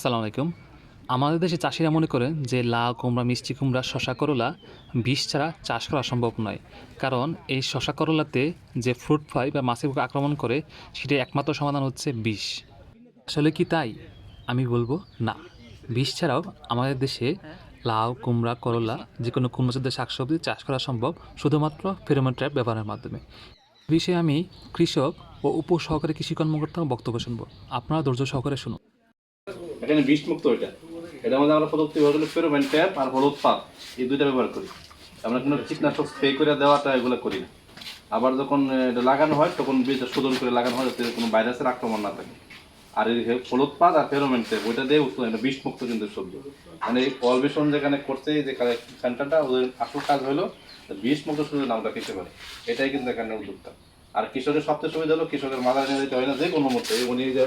আসসালামু আলাইকুম। আমাদের দেশে চাষিরা মনে করেন যে লাউ, কুমড়া, মিষ্টি কুমড়া শশা করলা বিষ ছাড়া চাষ করা সম্ভব নয়। কারণ এই শশা করলাতে যে ফ্রুট ফ্লাই বা মাছের পোকা আক্রমণ করে সেটা একমাত্র সমাধান হচ্ছে বিষ। আসলে কি তাই? আমি বলব, না। বিষ ছাড়াও আমাদের দেশে লাউ, কুমড়া, করলা যে কোনো কুমড়া কুমড়োজাতীয় শাকসবজি চাষ করা সম্ভব শুধুমাত্র ফেরোমন ট্র্যাপ ব্যবহারের মাধ্যমে। বিষয়ে আমি কৃষক ও উপসহকারী কৃষি কর্মকর্তার বক্তব্য শুনব। আপনারা ধৈর্য সহকারে শুনুন। এখানে বিষ মুক্ত এটা এটার মধ্যে আমরা প্রযুক্তি ব্যবহার করি ফেরোমেন ট্যাপ আর হলুদ পাত। এই দুইটা ব্যবহার করি। আমরা কোনো কীটনাশক স্প্রে করে দেওয়াটা এগুলো করি না। আবার যখন এটা লাগানো হয়, তখন বীজটা শোধন করে লাগানো হয় যাতে কোনো ভাইরাসের আক্রমণ না থাকে। আর এই হলুদ পাত আর ফেরোমেন ট্যাপ, ওইটা দিয়ে উৎপাদন এটা বিষ মুক্ত কিন্তু সবজি। মানে এই অলবেশন যেখানে করছে যে সেন্টারটা ওদের আসল কাজ হলো বিষ মুক্ত সবজির নামটা পেতে পারে এটাই কিন্তু এখানে উদ্যোক্তা। আর কৃষকের সবচেয়ে সুবিধা হলো কৃষকের মাথা নিয়ে যেতে হয় না যে কোনো মতো উনি যে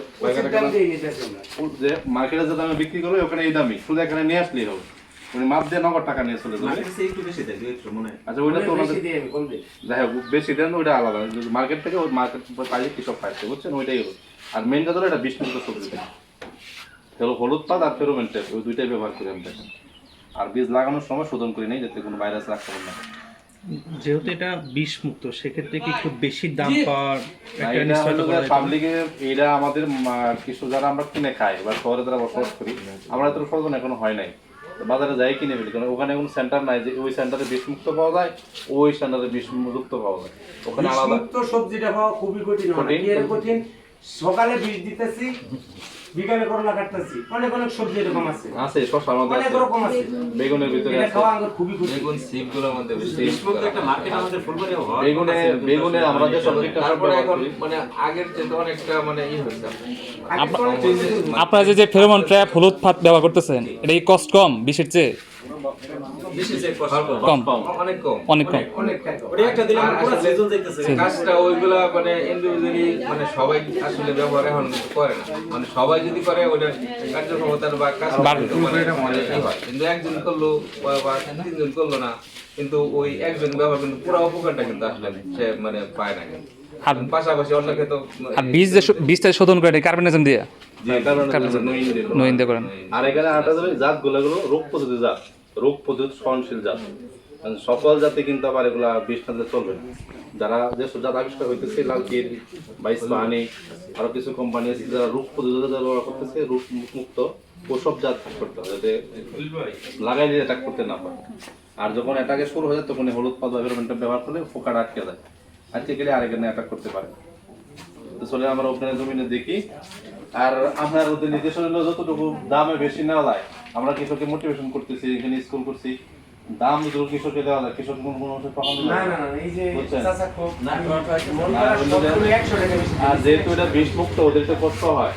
যে মার্কেটে যে দামে বিক্রি করবে ওখানে এই দামই। শুধু এখানে নিয়ে আসলেই হবে। উনি মাপ দিয়ে নগদ টাকা নিয়ে চলে যাবে। আচ্ছা ওইটা তো ওনাদের যাই হোক বেশি দেন ওইটা আলাদা। মার্কেট থেকে ওই মার্কেট পাইলে কৃষক পাইছে বুঝছেন? ওইটাই হলো। আর মেন কথা হলো এটা বিশ মিনিট সবজি থেকে হলো হলুদ পাত আর ফেরোমেন ট্যাপ ওই দুইটাই ব্যবহার করি আমরা আর বীজ লাগানোর সময় শোধন করি নেই যাতে কোনো ভাইরাস আক্রমণ না। হয় যেহেতু এটা বিষ মুক্ত সেক্ষেত্রে কি একটু বেশি দাম পাওয়ার না, এটা আমাদের কিছু যারা আমরা কিনে খাই বা শহরে যারা বসবাস করি আমরা তো সচেতন এখনও হয় নাই। বাজারে যাই কিনে ফেলি কারণ ওখানে কোনো সেন্টার নাই যে ওই সেন্টারে বিষ মুক্ত পাওয়া যায় ওই সেন্টারে বিষ মুক্ত পাওয়া যায়। ওখানে আলাদা সবজিটা পাওয়া খুবই কঠিন কঠিন। সকালে বীজ দিতেছি বিকালে করলা কাটতেছি। অনেক অনেক সবজি এরকম আছে। আছে শশা আমাদের অনেক রকম আছে। বেগুনের ভিতরে আছে। খাওয়া আমার খুবই কঠিন বেগুন সিপগুলোর মধ্যে বেশি একটা মার্কেট আমাদের ফুলবাড়ি হওয়ার বেগুনে বেগুনে আমরা যে সবজিটা তারপরে এখন মানে আগের চেয়ে অনেকটা মানে ই কিছু- আপনারা যে যে ফেরোমন ট্র্যাপ হলুদ ফাত ব্যবহার করতেছেন এটা কি কষ্ট কম বিষের চেয়ে? কম। অনেক কম। অনেক কম। ওটা একটা দিলে আমার পুরো সিজন যাইতেছে। কাজটা ওইগুলা মানে ইন্ডিভিজুয়ালি মানে সবাই আসলে ব্যবহার এখন করে না। মানে সবাই যদি করে ওটা কার্যক্ষমতার বা কাজ বাড়বে। ই কিন্তু একজন করল বা বা তিনজন করল না কিন্তু ওই একজন ব্যবহার কিন্তু পুরো উপকারটা কিন্তু আসলে সে মানে পায় না কিন্তু। আর পাশাপাশি অন্যকে তো আর বীজ বীজটা শোধন করে কার্বনেশন দিয়ে? করেন। আর এখানে আটা দেবে জাতগুলো রোগ প্রতিরোধী জাত। রোগ প্রতিরোধ সহনশীল জাত। মানে সকল জাতে কিন্তু আবার এগুলা বিষ না চলবে না। যারা যেসব জাত আবিষ্কার হইতেছে, লালকির বাইশ বাহানি আরও কিছু কোম্পানি আছে যারা রোগ প্রতিরোধী ব্যবহার করতেছে, রোগ মুক্ত ওসব জাত করতে হবে, যাতে লাগাই দিয়ে অ্যাটাক করতে না পারে। আর যখন অ্যাটাকে শুরু হয়ে যায় তখন হলুদ পাত বা ব্যবহার করলে পোকাটা আটকে যায়। আটকে গেলে আরেকজনে অ্যাটাক করতে পারে। চলে আমরা ওখানে জমিনে দেখি। আর আপনার ওদের হলো যতটুকু দামে বেশি না যায় আমরা কৃষককে মোটিভেশন করতেছি এখানে স্কুল করছি। দাম যতটুকু কৃষককে দেওয়া যায় কৃষক কোন কোনো অংশে টাকা না না না এই যে চাচা খুব মন না, করা ওদের- 100 টাকা বেশি। আর যেহেতু এটা বিষ মুক্ত ওদের একটু কষ্ট হয়।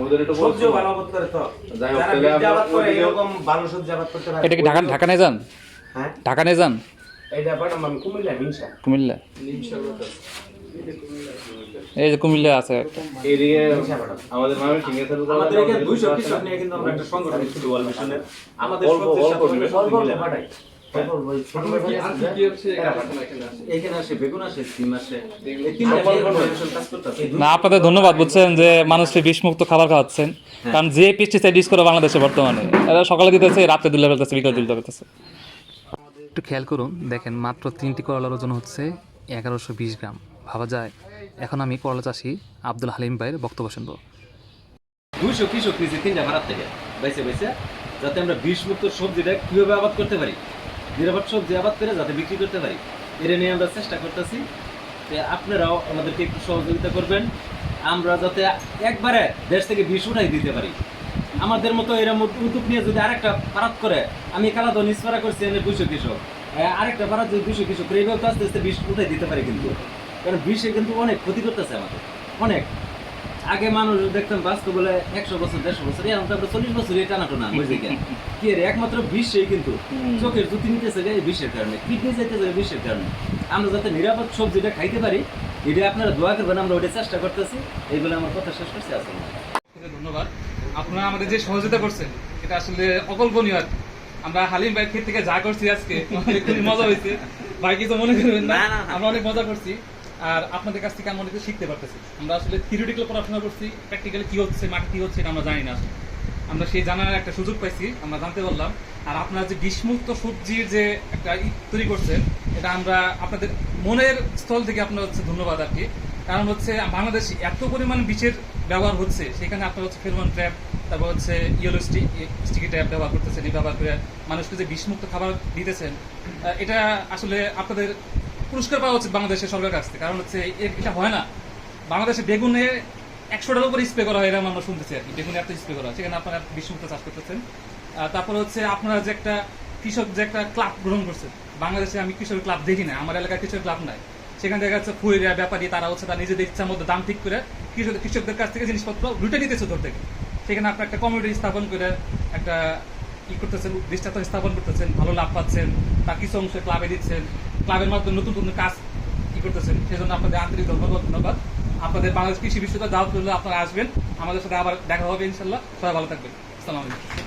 ওদের একটু কষ্ট সবজিও ভালো আবাদ করে তো। যাই হোক, তাহলে আমরা আবাদ করে এরকম ভালো সবজি আবাদ করতে পারে এটা কি ঢাকা ঢাকা নিয়ে যান? হ্যাঁ? ঢাকা নিয়ে যান? এইটা পাঠাম আমি কুমিল্লা। কুমিল্লা এই যে কুমিল্লা আছে একটা আমাদের মামি ঠিক আছে আমাদের এখানে 200 কৃষক নিয়ে কিন্তু আমরা একটা সংগঠন ছিল ওয়াল মিশনের আমাদের সবচেয়ে সাথে মিলে। পাঠাই অল্প অল্প ওই ছোট ছোট কি হচ্ছে এখানে আসে বেগুন আসে সিম আসে এই তিনটা নিয়ে organization কাজ করতেছে না আপনাদের ধন্যবাদ বুঝছেন যে মানুষকে বিষমুক্ত খাবার খাওয়াচ্ছেন কারণ যে পেস্টিসাইড ইউজ করে বাংলাদেশে বর্তমানে এরা সকালে দিতেছে রাত্রে দুলে ফেলতেছে বিকালে তুলতে ফেলতেছে একটু খেয়াল করুন দেখেন মাত্র তিনটি করলার ওজন হচ্ছে এগারোশো বিশ গ্রাম ভাবা যায়। এখন আমি করলা চাষি আব্দুল হালিম ভাইয়ের বক্তব্য শুনব। দুইশো কৃষক নিয়েছে তিনটা ভাড়ার থেকে। বাইসে বাইসে। যাতে আমরা বিষ মুক্ত সবজিটা কীভাবে আবাদ করতে পারি? নিরাপদ সবজি আবাদ করে যাতে বিক্রি করতে পারি। এটা নিয়ে আমরা চেষ্টা করতেছি যে আপনারাও আমাদেরকে একটু সহযোগিতা করবেন। আমরা যাতে একবারে দেশ থেকে বিষ উঠাই দিতে পারি। আমাদের মতো এরকম উদ্যোগ নিয়ে যদি আরেকটা পারাত করে, আমি কালাদন ইসপারা করছি এনে দুইশো কৃষক আরেকটা পারাত যদি দুইশো কৃষক এইভাবে তো আস্তে আস্তে বিষ উঠাই দিতে পারি কিন্তু। কারণ বিষে কিন্তু অনেক ক্ষতি করতেছে আমাদের। অনেক। আগে মানুষ দেখতাম বাস্তব বলে একশো বছর দেড়শো বছর এখন তো আমরা চল্লিশ বছর এটা নাটো না বুঝলি কেন কি রে একমাত্র বিষই কিন্তু চোখের জুতি নিতেছে যে বিষের কারণে কিডনি যাইতেছে এই বিষের কারণে। আমরা যাতে নিরাপদ সবজিটা খাইতে পারি এটা আপনারা দোয়া করবেন আমরা ওটা চেষ্টা করতেছি। এইগুলো আমার কথা শেষ করছি আসলে ধন্যবাদ। আপনারা আমাদের যে সহযোগিতা করছেন এটা আসলে অকল্পনীয় আর আমরা হালিম ভাই ক্ষেত থেকে যা করছি আজকে খুবই মজা হয়েছে। ভাই কিছু মনে করবেন না। আমরা অনেক মজা করছি। আর আপনাদের কাছ থেকে আমরা অনেক শিখতে পারতেছি। আমরা আসলে থিওরিটিক্যাল পড়াশোনা করছি প্র্যাকটিক্যালি কি হচ্ছে, মাঠে কি হচ্ছে এটা আমরা জানি না আসলে। আমরা সেই জানার একটা সুযোগ পাইছি, আমরা জানতে পারলাম। আর আপনারা যে বিষমুক্ত সবজির যে একটা তৈরি করছেন, এটা আমরা আপনাদের মনের স্থল থেকে আপনার হচ্ছে ধন্যবাদ আর কি। কারণ হচ্ছে বাংলাদেশে এত পরিমাণ বিষের ব্যবহার হচ্ছে, সেখানে আপনার হচ্ছে ফেরোমন ট্র্যাপ তারপর হচ্ছে ইয়েলো স্টিক ট্র্যাপ ব্যবহার করতেছেন। এই ব্যবহার করে মানুষকে যে বিষমুক্ত খাবার দিতেছেন এটা আসলে আপনাদের পুরস্কার পাওয়া উচিত বাংলাদেশের সরকারের কাছ থেকে। কারণ হচ্ছে এটা হয় না। বাংলাদেশে বেগুনে একশোটার উপর স্প্রে করা হয় এরকম আমরা শুনতেছি আর কি। বেগুনে এত স্প্রে করা হয়। সেখানে আপনারা বিষমুক্ত চাষ করতেছেন। তারপরে হচ্ছে আপনারা যে একটা কৃষক যে একটা ক্লাব গ্রহণ করছেন বাংলাদেশে আমি কৃষকের ক্লাব দেখি না। আমার এলাকায় কৃষকের ক্লাব নাই। সেখান থেকে হচ্ছে ফুয়েরা ব্যাপারী, তারা হচ্ছে তারা নিজেদের ইচ্ছার মধ্যে দাম ঠিক করে কৃষক কৃষকদের কাছ থেকে জিনিসপত্র লুটে নিতেছে ধর থেকে। সেখানে আপনার একটা কমিটি স্থাপন করে একটা ই করতেছেন? দৃষ্টান্ত স্থাপন করতেছেন, ভালো লাভ পাচ্ছেন তার কিছু অংশ ক্লাবে দিচ্ছেন ক্লাবের মাধ্যমে নতুন নতুন কাজ কি করতেছেন? সেজন্য আপনাদের আন্তরিক ধন্যবাদ ধন্যবাদ। আপনাদের বাংলাদেশ কৃষি বিশ্ববিদ্যালয় দাওয়াত করলে আপনারা আসবেন। আমাদের সাথে আবার দেখা হবে ইনশাল্লাহ সবাই ভালো থাকবেন। আসসালামু আলাইকুম।